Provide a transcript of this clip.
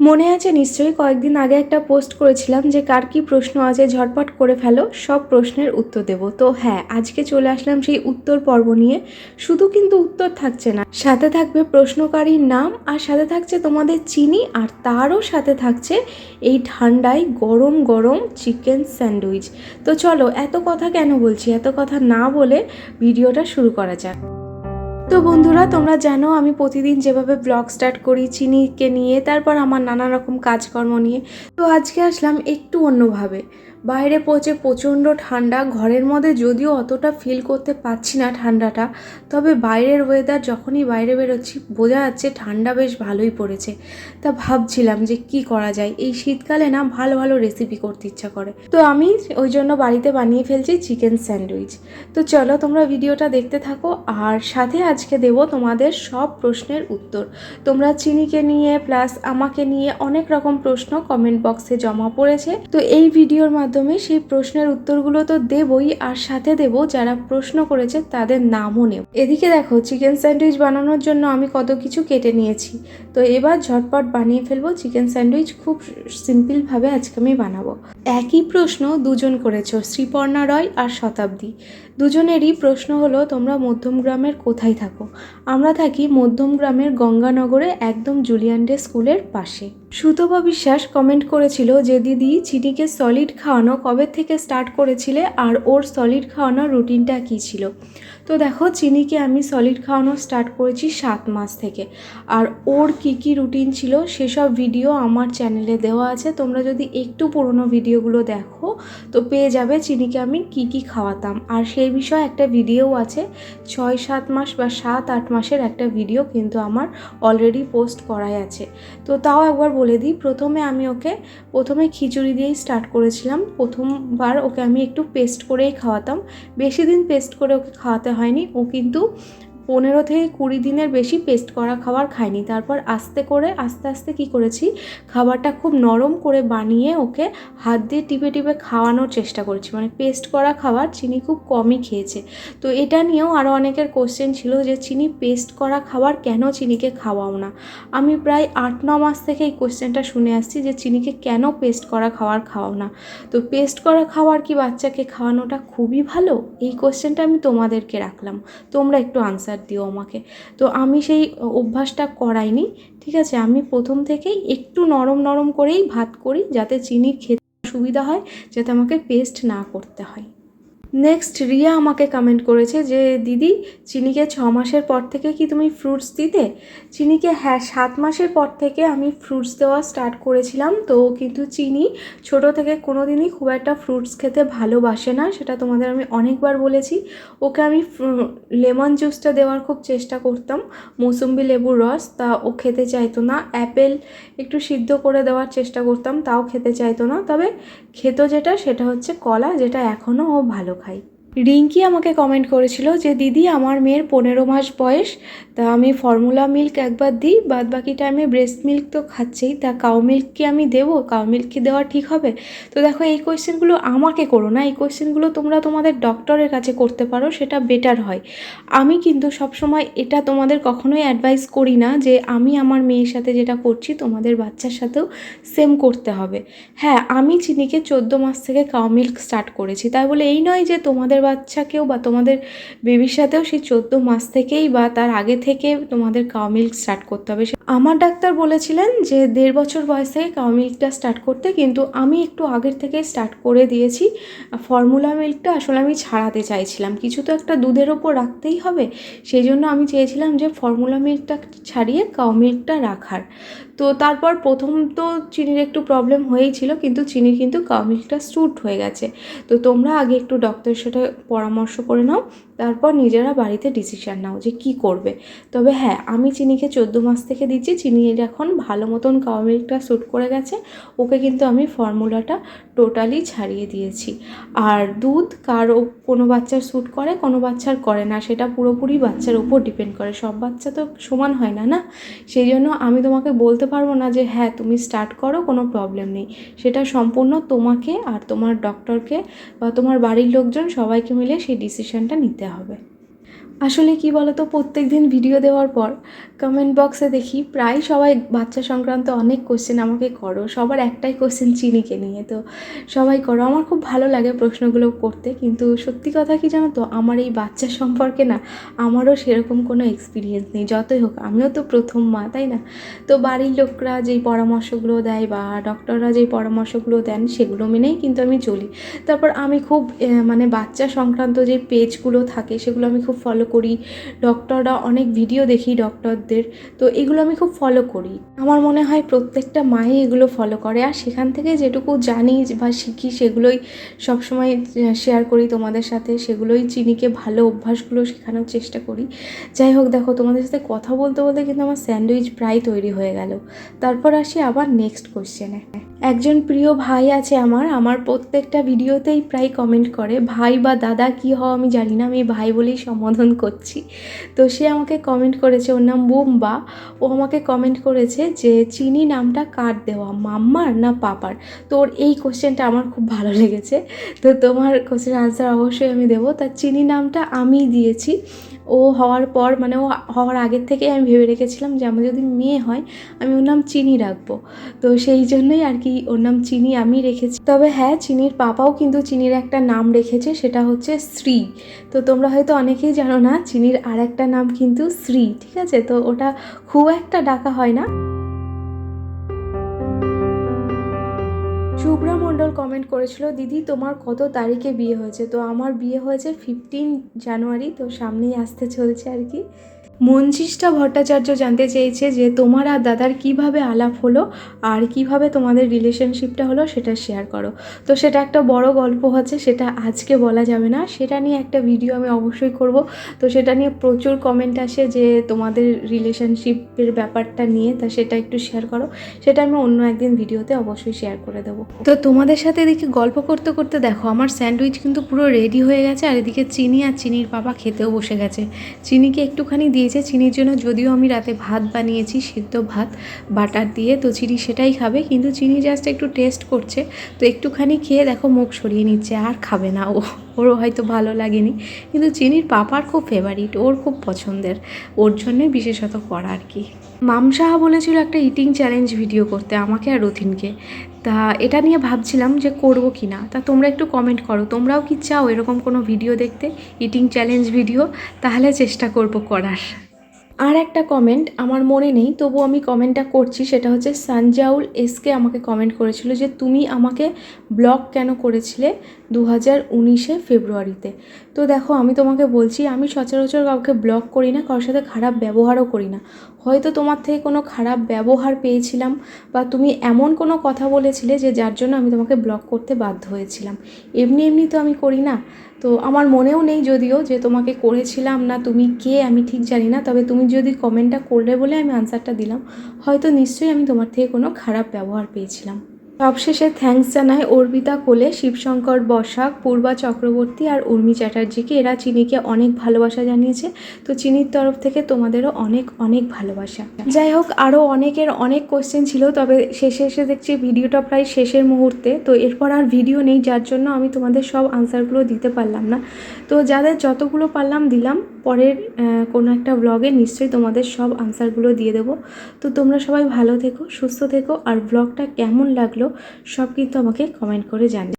মনে আছে নিশ্চয়ই, কয়েকদিন আগে একটা পোস্ট করেছিলাম যে কার কী প্রশ্ন আছে ঝটপট করে ফেলো, সব প্রশ্নের উত্তর দেব। তো হ্যাঁ আজকে চলে আসলাম সেই উত্তর পর্ব নিয়ে। শুধু কিন্তু উত্তর থাকছে না, সাথে থাকবে প্রশ্নকারীর নাম আর সাথে থাকছে তোমাদের চিনি আর তারও সাথে থাকছে এই ঠান্ডায় গরম গরম চিকেন স্যান্ডউইচ। তো চলো, এত কথা কেন বলছি? এত কথা না বলে ভিডিওটা শুরু করা যাক। তো বন্ধুরা, তোমরা জানো আমি প্রতিদিন যেভাবে ব্লগ স্টার্ট করি, চিনিকে নিয়ে, তারপর আমার নানা রকম কাজকর্ম নিয়ে। তো আজকে আসলাম একটু অন্যভাবে। বাইরে পৌঁছে প্রচণ্ড ঠান্ডা। ঘরের মধ্যে যদিও অতটা ফিল করতে পারছি না ঠান্ডাটা, তবে বাইরের ওয়েদার যখনই বাইরে বেরোচ্ছি, বোঝা যাচ্ছে ঠান্ডা বেশ ভালোই পড়েছে। তা ভাবছিলাম যে কি করা যায়? এই শীতকালে না ভালো ভালো রেসিপি করতে ইচ্ছা করে। তো আমি ওই জন্য বাড়িতে বানিয়ে ফেলছি চিকেন স্যান্ডউইচ তো চলো তোমরা ভিডিওটা দেখতে থাকো, আর সাথে আজকে দেব তোমাদের সব প্রশ্নের উত্তর। তোমরা চিনিকে নিয়ে প্লাস আমাকে নিয়ে অনেক রকম প্রশ্ন কমেন্ট বক্সে জমা পড়েছে। তো এই ভিডিওর মাধ্যমে সেই প্রশ্নের উত্তরগুলো তো দেবই আর সাথে দেব, যারা প্রশ্ন করেছে তাদের নামও নেব। এদিকে দেখো, চিকেন স্যান্ডউইচ বানানোর জন্য আমি কত কিছু কেটে নিয়েছি। তো এবার ঝটপট বানিয়ে ফেলব চিকেন স্যান্ডউইচ, খুব সিম্পলভাবে আজকে আমি বানাবো। একই প্রশ্ন দুজন করেছ, শ্রীপর্ণা রয় আর শতাব্দী। দুজনেরই প্রশ্ন হলো, তোমরা মধ্যমগ্রামের কোথায় থাকো? আমরা থাকি মধ্যমগ্রামের গঙ্গানগরে, একদম জুলিয়ান ডে স্কুলের পাশে। সুতপা বিশ্বাস কমেন্ট করেছিল যে দিদি চিটিকে সলিড খাওয়ানো কবে থেকে স্টার্ট করেছিলে আর ওর সলিড খাওয়ানোর রুটিনটা কী ছিল? তো দেখো, চিনিকে আমি সলিড খাওয়ানো স্টার্ট করেছি সাত মাস থেকে। আর ওর কী কী রুটিন ছিল সেসব ভিডিও আমার চ্যানেলে দেওয়া আছে। তোমরা যদি একটু পুরনো ভিডিওগুলো দেখো, তো পেয়ে যাবে চিনিকে আমি কি কি খাওয়াতাম। আর সেই বিষয়ে একটা ভিডিও আছে, ছয় সাত মাস বা সাত আট মাসের একটা ভিডিও কিন্তু আমার অলরেডি পোস্ট করাই আছে। তো তাও একবার বলে দিই, প্রথমে আমি ওকে, প্রথমে খিচুড়ি দিয়েই স্টার্ট করেছিলাম। প্রথমবার ওকে আমি একটু পেস্ট করেই খাওয়াতাম। বেশি দিন পেস্ট করে ওকে খাওয়াতে হয়নি। ও কিন্তু পনেরো থেকে কুড়ি দিনের বেশি পেস্ট করা খাবার খাইনি। তারপর আস্তে করে, আস্তে আস্তে কি করেছি? খাবারটা খুব নরম করে বানিয়ে ওকে হাত দিয়ে টিপে টিপে খাওয়ানোর চেষ্টা করেছি। মানে পেস্ট করা খাবার চিনি খুব কমই খেয়েছে। তো এটা নিয়েও আরও অনেকের কোশ্চেন ছিল যে, চিনি পেস্ট করা খাবার কেন চিনিকে খাওয়াও না? আমি প্রায় আট, ন মাস থেকে এই কোশ্চেনটা শুনে আসছি যে, চিনিকে কেন পেস্ট করা খাবার খাওয়াও না? তো পেস্ট করা খাবার কি বাচ্চাকে খাওয়ানোটা খুবই ভালো? এই কোশ্চেনটা আমি তোমাদেরকে রাখলাম। তোমরা একটু আনসার দিও আমাকে। তো আমি সেই অভ্যাসটা করাইনি, ঠিক আছে? আমি প্রথম থেকেই একটু নরম নরম করেই ভাত করি যাতে চিনি খেতে সুবিধা হয়, যাতে আমাকে পেস্ট না করতে হয়। নেক্সট রিয়া আমাকে কমেন্ট করেছে যে, দিদি, চিনিকে ছ মাসের পর থেকে কি তুমি ফ্রুটস দিতে? চিনিকে হ্যাঁ সাত মাসের পর থেকে আমি ফ্রুটস দেওয়া স্টার্ট করেছিলাম, তো কিন্তু চিনি ছোট থেকে কোনো দিনই খুব একটা ফ্রুটস খেতে ভালোবাসে না, সেটা তোমাদের আমি অনেকবার বলেছি। ওকে আমি লেমন জুসটা দেওয়ার খুব চেষ্টা করতাম, মৌসুম্বি লেবুর রস, তা ও খেতে চাইতো না। অ্যাপেল একটু সিদ্ধ করে দেওয়ার চেষ্টা করতাম, তাও খেতে চাইতো না। তবে খেতো যেটা, সেটা হচ্ছে কলা, যেটা এখনও ও ভালো খায় রিঙ্কি আমাকে কমেন্ট করেছিল যে, দিদি, আমার মেয়ের পনেরো মাস বয়স, তা আমি ফর্মুলা মিল্ক একবার দিই, বাদ বাকি টাইমে ব্রেস্ট মিল্ক তো খাচ্ছেই, তা কাউ মিল্ক কি আমি দেবো? কাউ মিল্ক কি দেওয়া ঠিক হবে? তো দেখো, এই কোয়েশ্চেনগুলো আমাকে করো না, এই কোয়েশ্চেনগুলো তোমরা তোমাদের ডক্টরের কাছে করতে পারো, সেটা বেটার হয়। আমি কিন্তু সবসময় এটা তোমাদের কখনোই অ্যাডভাইস করি না যে, আমি আমার মেয়ের সাথে যেটা করছি, তোমাদের বাচ্চার সাথেও সেম করতে হবে। হ্যাঁ আমি চিনিকে চোদ্দ মাস থেকে কাউ মিল্ক স্টার্ট করেছি, তাই বলে এই নয় যে তোমাদের বাচ্চাকেও বা তোমাদের বেবির সাথেও সেই চোদ্দ মাস থেকেই বা তার আগে থেকে তোমাদের কাউ মিল্ক স্টার্ট করতে হবে। আমার ডাক্তার বলেছিলেন যে দেড় বছর বয়স থেকে কাউ মিল্কটা স্টার্ট করতে, কিন্তু আমি একটু আগের থেকে স্টার্ট করে দিয়েছি। ফর্মুলা মিল্কটা আসলে আমি ছাড়াতে চাইছিলাম। কিছু তো একটা দুধের ওপর রাখতেই হবে। সেই জন্য আমি চেয়েছিলাম যে ফর্মুলা মিল্কটা ছাড়িয়ে কাউ মিল্কটা রাখার। তো তারপর প্রথম তো চিনির একটু প্রবলেম হয়েই ছিল, কিন্তু চিনি কিন্তু কাউ মিল্কটা স্যুট হয়ে গেছে। তো তোমরা আগে একটু ডক্টরের সাথে পরামর্শ করে নাও। তারপর নিজেরা বাড়িতে ডিসিশান নাও যে কি করবে। তবে হ্যাঁ আমি চিনিকে চোদ্দ মাস থেকে দিচ্ছি, চিনি এখন ভালো মতন কাউ স্যুট করে গেছে, ওকে কিন্তু আমি ফর্মুলাটা টোটালি ছাড়িয়ে দিয়েছি। আর দুধ কার কোনো বাচ্চার স্যুট করে, কোনো বাচ্চার করে না, সেটা পুরোপুরি বাচ্চার উপর ডিপেন্ড করে। সব বাচ্চা তো সমান হয় না না? সেই জন্য আমি তোমাকে বলতে পারব না যে হ্যাঁ তুমি স্টার্ট করো, কোনো প্রবলেম নেই। সেটা সম্পূর্ণ তোমাকে আর তোমার ডক্টরকে বা তোমার বাড়ির লোকজন সবাইকে মিলে সেই ডিসিশানটা নিতে হবে। আসলে কি বলতো প্রত্যেক দিন ভিডিও দেওয়ার পর কমেন্ট বক্সে দেখি প্রায় সবাই বাচ্চা সংক্রান্ত অনেক কোশ্চেন আমাকে করো, সবার একটাই কোশ্চেন চিনিকে নিয়ে। তো সবাই করো, আমার খুব ভালো লাগে প্রশ্নগুলো করতে, কিন্তু সত্যি কথা কি জানো তো, আমার এই বাচ্চা সম্পর্কে না আমারও সেরকম কোনো এক্সপিরিয়েন্স নেই, যতই হোক, আমিও তো প্রথম মা, তাই না? তো বাড়ির লোকরা যেই পরামর্শগুলো দেয় বা ডক্টররা যেই পরামর্শগুলো দেন, সেগুলো মেনেই কিন্তু আমি চলি। তারপর আমি খুব মানে বাচ্চা সংক্রান্ত যে পেজগুলো থাকে, সেগুলো আমি খুব ফলো করি। ডক্টররা অনেক ভিডিও দেখি ডক্টরদের তো এগুলো আমি খুব ফলো করি। আমার মনে হয় প্রত্যেকটা মায়ে এগুলো ফলো করে। আর সেখান থেকে যেটুকু জানি বা শিখি সেগুলোই সবসময় শেয়ার করি তোমাদের সাথে। সেগুলোই চিনিকে ভালো অভ্যাসগুলো শেখানোর চেষ্টা করি। যাই হোক, দেখো, তোমাদের সাথে কথা বলতে বলতে কিন্তু আমার স্যান্ডউইচ প্রায় তৈরি হয়ে গেল। তারপর আসি আবার নেক্সট কোশ্চেনে একজন প্রিয় ভাই আছে আমার। আমার প্রত্যেকটা ভিডিওতেই প্রায় কমেন্ট করে, ভাই বা দাদা কি হও আমি জানি না। আমি ভাই বলেই সম্বোধন করছি। তো সে আমাকে কমেন্ট করেছে, ওর নাম বোম্বা। ও আমাকে কমেন্ট করেছে যে, চিনি নামটা কার দেওয়া, মাম্মার না পাপার? তো ওর এই কোশ্চেনটা আমার খুব ভালো লেগেছে। তো তোমার কোশ্চেন আনসার অবশ্যই আমি দেবো। তার চিনি নামটা আমি দিয়েছি। ও হওয়ার পর মানে ও হওয়ার আগের থেকেই আমি ভেবে রেখেছিলাম যে আমার যদি মেয়ে হয়, আমি ওর নাম চিনি রাখব। তো সেই জন্যই আর কি ওর নাম চিনি আমি রেখেছি। তবে হ্যাঁ চিনির পাপাও কিন্তু চিনির একটা নাম রেখেছে, সেটা হচ্ছে শ্রী। তো তোমরা হয়তো অনেকেই জানো না, চিনির আর একটা নাম কিন্তু শ্রী, ঠিক আছে? তো ওটা খুব একটা ডাকা হয় না। শুভ্রা কমেন্ট করেছিল, দিদি, তোমার কত তারিখে বিয়ে হয়েছে? তো আমার বিয়ে হয়েছে ফিফটিন জানুয়ারি তো সামনেই আসতে চলছে আর কি। মঞ্জিষ্ঠা ভট্টাচার্য জানতে চেয়েছে যে তোমার আর দাদার কীভাবে আলাপ হলো আর কীভাবে তোমাদের রিলেশনশিপটা হলো সেটা শেয়ার করো। তো সেটা একটা বড় গল্প হচ্ছে, সেটা আজকে বলা যাবে না। সেটা নিয়ে একটা ভিডিও আমি অবশ্যই করব। তো সেটা নিয়ে প্রচুর কমেন্ট আসে যে তোমাদের রিলেশনশিপের ব্যাপারটা নিয়ে, তা সেটা একটু শেয়ার করো। সেটা আমি অন্য একদিন ভিডিওতে অবশ্যই শেয়ার করে দেবো। তো তোমাদের সাথে এদিকে গল্প করতে করতে দেখো, আমার স্যান্ডউইচ কিন্তু পুরো রেডি হয়ে গেছে, আর এদিকে চিনি আর চিনির বাবা খেতেও বসে গেছে। চিনিকে একটুখানি দিয়েছে চিনির জন্য। যদিও আমি রাতে ভাত বানিয়েছি, সিদ্ধ ভাত, বাটার দিয়ে, তো চিনি সেটাই খাবে। কিন্তু চিনি জাস্ট একটু টেস্ট করছে। তো একটুখানি খেয়ে দেখো মুখ সরিয়ে নিচ্ছে, আর খাবে না ও। ওরও হয়তো ভালো লাগেনি। কিন্তু চিনির পাপার খুব ফেভারিট ওর খুব পছন্দের। ওর জন্যই বিশেষত করা আর কি। মাম সাহা বলেছিল একটা ইটিং চ্যালেঞ্জ ভিডিও করতে, আমাকে আর রথিনকে। তা এটা নিয়ে ভাবছিলাম যে করব কি না। তা তোমরা একটু কমেন্ট করো। তোমরাও কি চাও এরকম কোনো ভিডিও দেখতে? ইটিং চ্যালেঞ্জ ভিডিও তাহলে চেষ্টা করব করার। আর একটা কমেন্ট আমার মনে নেই, তবু আমি কমেন্টটা করছি, সেটা হচ্ছে সানজাউল এসকে আমাকে কমেন্ট করেছিল যে, তুমি আমাকে ব্লগ কেন করেছিলে দু হাজার উনিশে ফেব্রুয়ারিতে? তো দেখো, আমি তোমাকে বলছি, আমি সচরাচর কাউকে ব্লগ করি না, কারোর সাথে খারাপ ব্যবহারও করি না। হয়তো তোমার থেকে কোনো খারাপ ব্যবহার পেয়েছিলাম বা তুমি এমন কোনো কথা বলেছিলে যে যার জন্য আমি তোমাকে ব্লক করতে বাধ্য হয়েছিলাম। এমনি এমনি তো আমি করি না। তো আমার মনেও নেই যদিও যে তোমাকে করেছিলাম না, তুমি কে আমি ঠিক জানি না। তবে তুমি যদি কমেন্টটা করলে বলে আমি আনসারটা দিলাম, হয়তো নিশ্চয়ই আমি তোমার থেকে কোনো খারাপ ব্যবহার পেয়েছিলাম। সবশেষে থ্যাঙ্কস জানায় অর্পিতা কোলে, শিবশঙ্কর বসাক, পূর্বা চক্রবর্তী আর উর্মি চ্যাটার্জিকে। এরা চিনিকে অনেক ভালোবাসা জানিয়েছে। তো চিনির তরফ থেকে তোমাদেরও অনেক অনেক ভালোবাসা। যাই হোক, আরও অনেকের অনেক কোশ্চেন ছিল, তবে শেষে এসে দেখছি ভিডিওটা প্রায় শেষের মুহূর্তে। তো এরপর আর ভিডিও নেই, যার জন্য আমি তোমাদের সব আনসারগুলো দিতে পারলাম না। তো যাদের যতগুলো পারলাম দিলাম। পরের কোনো একটা ব্লগে নিশ্চয়ই তোমাদের সব আনসারগুলো দিয়ে দেবো। তো তোমরা সবাই ভালো থেকো, সুস্থ থেকো, আর ব্লগটা কেমন লাগল সব কিন্তু আমাকে কমেন্ট করে জানিও।